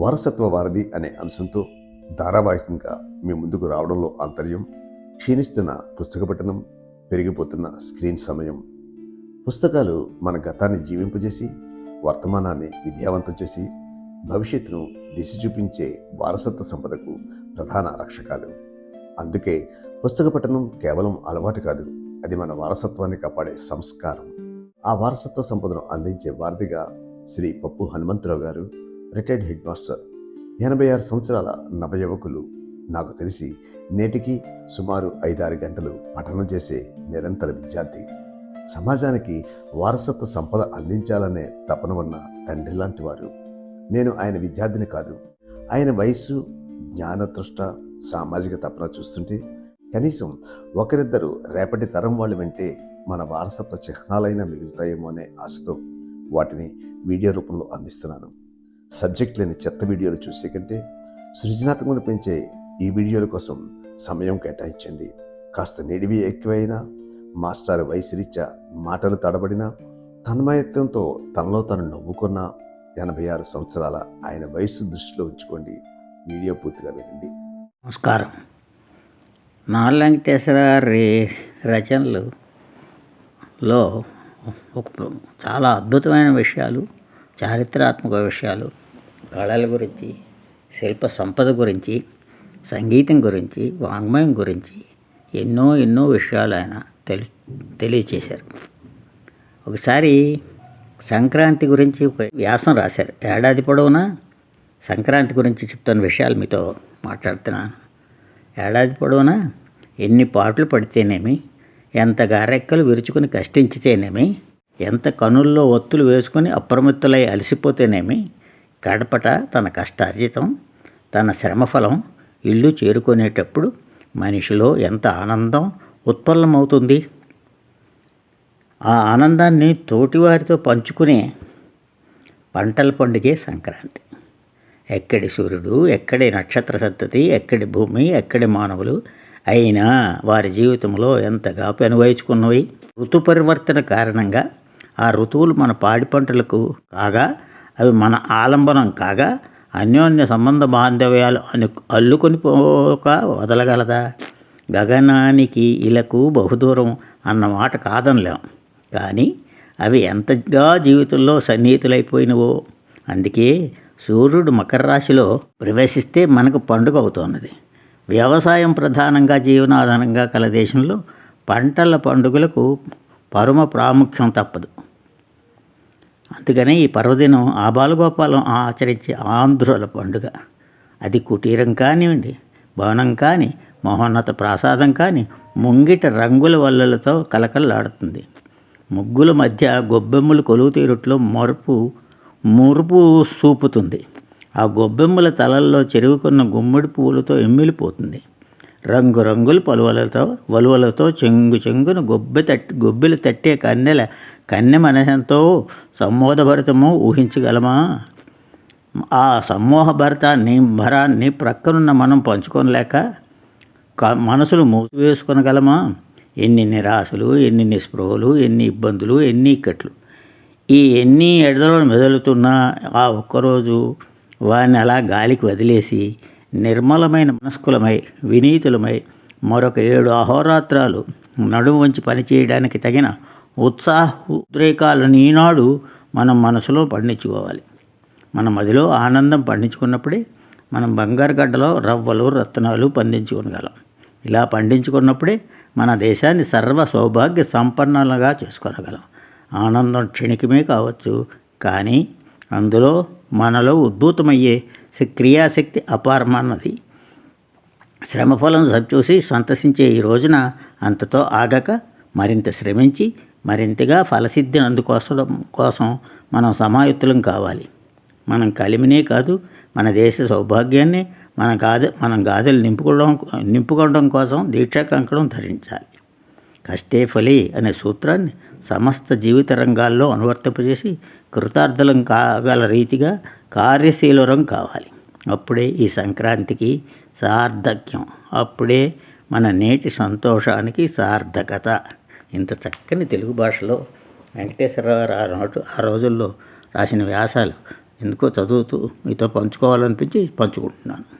వారసత్వ వారధి అనే అంశంతో ధారావాహికంగా మీ ముందుకు రావడంలో ఆంతర్యం క్షీణిస్తున్న పుస్తక పఠనం పెరిగిపోతున్న స్క్రీన్ సమయం. పుస్తకాలు మన గతాన్ని జీవింపజేసి వర్తమానాన్ని విద్యావంతం చేసి భవిష్యత్తును దిశ చూపించే వారసత్వ సంపదకు ప్రధాన రక్షకాలు. అందుకే పుస్తక పఠనం కేవలం అలవాటు కాదు అది మన వారసత్వాన్ని కాపాడే సంస్కారం. ఆ వారసత్వ సంపదను అందించే వారధిగా శ్రీ పప్పు హనుమంతరావు గారు రిటైర్డ్ హెడ్ మాస్టర్. ఎనభై ఆరు సంవత్సరాల నవయువకులు నాకు తెలిసి నేటికి సుమారు ఐదారు గంటలు పఠనం చేసే నిరంతర విద్యార్థి. సమాజానికి వారసత్వ సంపద అందించాలనే తపన ఉన్న తండ్రి లాంటి వారు. నేను ఆయన విద్యార్థిని కాదు. ఆయన వయస్సు జ్ఞానతృష్ట సామాజిక తపన చూస్తుంటే కనీసం ఒకరిద్దరు రేపటి తరం వాళ్ళు వింటే మన వారసత్వ చిహ్నాలైనా మిగులుతాయేమో అనే ఆశతో వాటిని వీడియో రూపంలో అందిస్తున్నాను. సబ్జెక్ట్ లేని చెత్త వీడియోలు చూసే కంటే సృజనాత్మకను పెంచే ఈ వీడియోల కోసం సమయం కేటాయించండి. కాస్త నిడివి ఎక్కువైనా మాస్టర్ వయసురీత్యా మాటలు తడబడినా తన్మయత్వంతో తనలో తను నవ్వుకున్న ఎనభై ఆరు సంవత్సరాల ఆయన వయసు దృష్టిలో ఉంచుకోండి. వీడియో పూర్తిగా వినండి. నమస్కారం. నా వెంకటేశ్వర గారి రచనలు లో ఒక చాలా అద్భుతమైన విషయాలు చారిత్రాత్మక విషయాలు కళల గురించి శిల్ప సంపద గురించి సంగీతం గురించి వాంగ్మయం గురించి ఎన్నో ఎన్నో విషయాలు ఆయన తెలి తెలియచేశారు. ఒకసారి సంక్రాంతి గురించి ఒక వ్యాసం రాశారు. ఏడాది పొడవునా? సంక్రాంతి గురించి చెప్తున్న విషయాలు మీతో మాట్లాడుతున్నాను ఏడాది పొడవునా? ఎన్ని పాటలు పడితేనేమి? ఎంత గారెక్కలు విరుచుకుని కష్టించితేనేమి? ఎంత కనుల్లో ఒత్తులు వేసుకుని అప్రమత్తులై అలసిపోతేనేమి కడపట తన కష్టార్జితం తన శ్రమఫలం ఇల్లు చేరుకునేటప్పుడు మనిషిలో ఎంత ఆనందం ఉత్పన్నమవుతుంది? ఆ ఆనందాన్ని తోటివారితో పంచుకునే పంటల పండుగే సంక్రాంతి. ఎక్కడి సూర్యుడు ఎక్కడి నక్షత్ర సంతతి ఎక్కడి భూమి ఎక్కడి మానవులు అయినా వారి జీవితంలో ఎంతగా పెనువయించుకున్నవి ఋతు పరివర్తన కారణంగా ఆ ఋతువులు మన పాడి పంటలకు కాగా అవి మన ఆలంబనం కాగా అన్యోన్య సంబంధ బాంధవ్యాలు అను అల్లుకొని పోక వదలగలదా? గగనానికి ఇలకు బహుదూరం అన్న మాట కాదనలేం. కానీ అవి ఎంతగా జీవితంలో సన్నిహితులైపోయినవో అందుకే సూర్యుడు మకర రాశిలో ప్రవేశిస్తే మనకు పండుగ అవుతున్నది వ్యవసాయం ప్రధానంగా జీవనాధారంగా కల దేశంలో పంటల పండుగలకు పరమ ప్రాముఖ్యం తప్పదు. అందుకనే ఈ పర్వదినం ఆ బాలగోపాలం ఆచరించే ఆంధ్రుల పండుగ. అది కుటీరం కానివ్వండి భవనం కానీ మహోన్నత ప్రాసాదం కానీ ముంగిట రంగుల వల్లలతో కలకల్లాడుతుంది. ముగ్గుల మధ్య గొబ్బెమ్మలు కొలువు తీరుట్లో మరుపు మురుపు చూపుతుంది ఆ గొబ్బెమ్మల తలల్లో చెరుగుకున్న గుమ్మడి పువ్వులతో ఎమ్మిలిపోతుంది. రంగురంగుల పలువలతో వలువలతో చెంగు చెంగున గొబ్బె తట్టి గొబ్బెలు తట్టే కన్నెల కన్నె మనసంతో సమ్మోదభరితము ఊహించగలమా? ఆ సమ్మోహ భరతాన్ని భరాన్ని ప్రక్కనున్న మనం పంచుకోలేక క మనసులు మూసివేసుకొనగలమా? ఎన్ని నిరాశలు ఎన్ని నిస్పృహలు ఎన్ని ఇబ్బందులు ఎన్ని ఇక్కట్లు. ఈ ఎన్ని ఎడదలను మెదలుతున్నా ఆ ఒక్కరోజు వారిని అలా గాలికి వదిలేసి నిర్మలమైన మనస్కులమై వినీతులమై మరొక ఏడు అహోరాత్రాలు నడుము వంచి పనిచేయడానికి తగిన ఉత్సాహ ఉద్రేకాలను ఈనాడు మనం మనసులో పండించుకోవాలి. మన మదిలో ఆనందం పండించుకున్నప్పుడే మనం బంగారు గడ్డలో రవ్వలు రత్నాలు పండించుకోగలం ఇలా పండించుకున్నప్పుడే మన దేశాన్ని సర్వ సౌభాగ్య సంపన్నులుగా చేసుకోగలం ఆనందం క్షణికమే కావచ్చు కానీ అందులో మనలో ఉద్భూతమయ్యే క్రియాశక్తి అపారమన్నది. శ్రమఫలం చూసి సంతసించే ఈ రోజున అంతతో ఆగక మరింత శ్రమించి మరింతగా ఫలసిద్ధిని అందుకోసడం కోసం మనం సమాయుత్తులం కావాలి. మనం కలిమినే కాదు మన దేశ సౌభాగ్యాన్ని మన గాద మనం గాదెలు నింపుకోవడం నింపుకోవడం కోసం దీక్షా కంకణం ధరించాలి. కష్టే ఫలి అనే సూత్రాన్ని సమస్త జీవిత రంగాల్లో అనువర్తింపజేసి కృతార్థలం కాగల రీతిగా కార్యశీలురం కావాలి. అప్పుడే ఈ సంక్రాంతికి సార్థక్యం. అప్పుడే మన నేటి సంతోషానికి సార్థకత. ఇంత చక్కని తెలుగు భాషలో వెంకటేశ్వరరావు నాటు ఆ రోజుల్లో రాసిన వ్యాసాలు ఎందుకో చదువుతూ మీతో పంచుకోవాలనిపించి పంచుకుంటున్నాను.